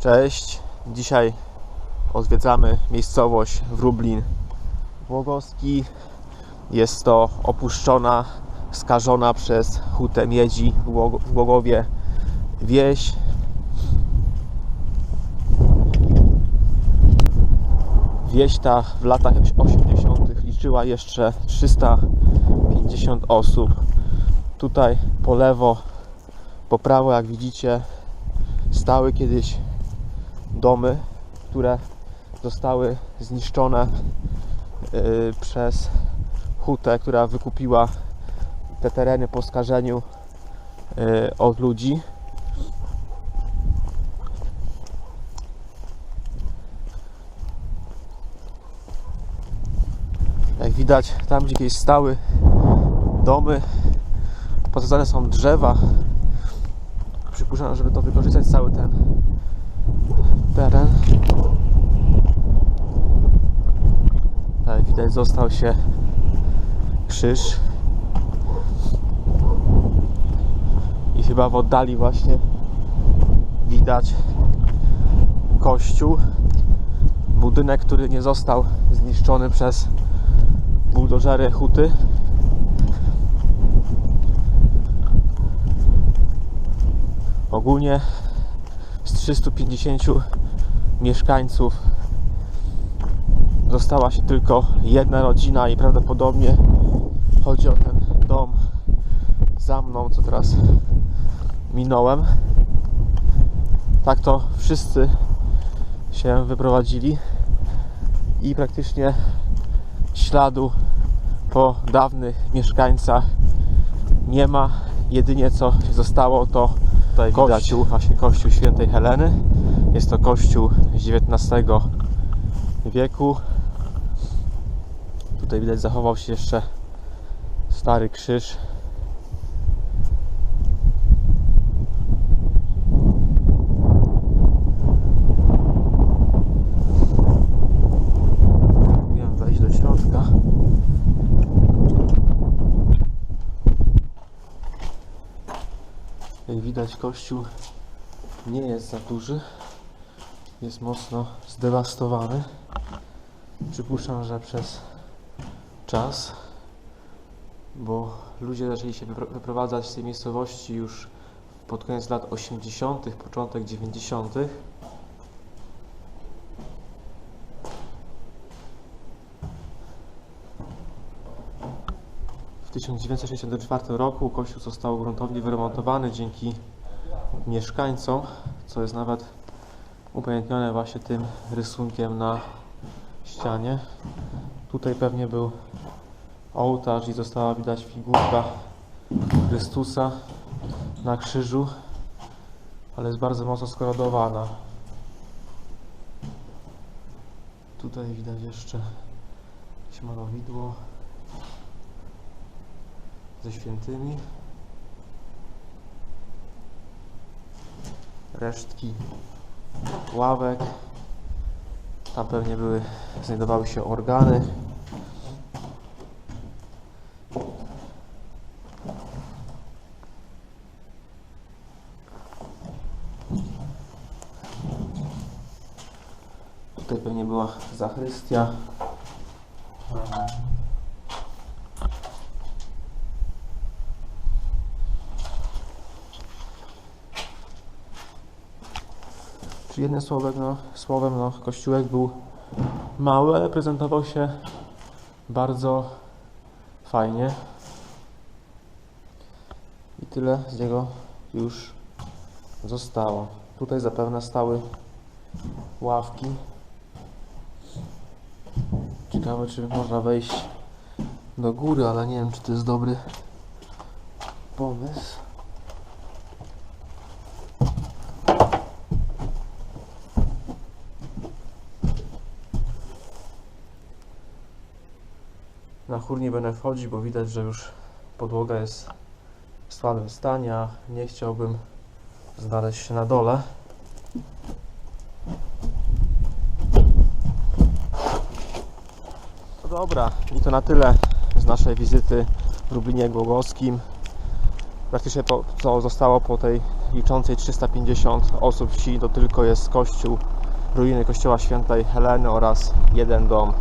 Cześć. Dzisiaj odwiedzamy miejscowość Wróblin Głogowski. Jest to opuszczona, skażona przez hutę miedzi w Głogowie wieś. Wieś ta w latach 80. liczyła jeszcze 350 osób. Tutaj po lewo, po prawo, jak widzicie, stały kiedyś domy, które zostały zniszczone yy, przez hutę, która wykupiła te tereny po skażeniu yy, od ludzi. Jak widać, tam gdzie kiedyś stały domy, posadzane są drzewa. Przypuszczam, żeby to wykorzystać cały ten teren. Tak, widać, został się krzyż. I chyba w oddali właśnie widać kościół. Budynek, który nie został zniszczony przez buldożery huty. Ogólnie 350 mieszkańców została się tylko jedna rodzina i prawdopodobnie chodzi o ten dom za mną, co teraz minąłem. Tak to wszyscy się wyprowadzili i praktycznie śladu po dawnych mieszkańcach nie ma. Jedynie co się zostało to tutaj kościół, właśnie kościół świętej Heleny. Jest to kościół z XIX wieku. Tutaj widać zachował się jeszcze stary krzyż. Próbuję wejść do środka. Jak widać kościół nie jest za duży. Jest mocno zdewastowany. Przypuszczam, że przez czas, bo ludzie zaczęli się wypro- wyprowadzać z tej miejscowości już pod koniec lat 80., początek 90. W 1964 roku kościół został gruntownie wyremontowany dzięki mieszkańcom, co jest nawet upamiętnione właśnie tym rysunkiem na ścianie. Tutaj pewnie był ołtarz i została widać figurka Chrystusa na krzyżu, ale jest bardzo mocno skorodowana. Tutaj widać jeszcze jakieś malowidło ze świętymi. Resztki ławek. Tam pewnie były, znajdowały się organy. Tutaj pewnie była zachrystia. Jednym słowem, no, słowem, no, kościółek był mały, ale prezentował się bardzo fajnie. I tyle z niego już zostało. Tutaj zapewne stały ławki. Ciekawe, czy można wejść do góry, ale nie wiem, czy to jest dobry pomysł. Chór nie będę wchodzić, bo widać, że już podłoga jest w słabym stanie, a nie chciałbym znaleźć się na dole. No dobra, i to na tyle z naszej wizyty w Lublinie Głogowskim. Praktycznie to, co zostało po tej liczącej 350 osób wsi to tylko jest kościół, ruiny kościoła świętej Heleny oraz jeden dom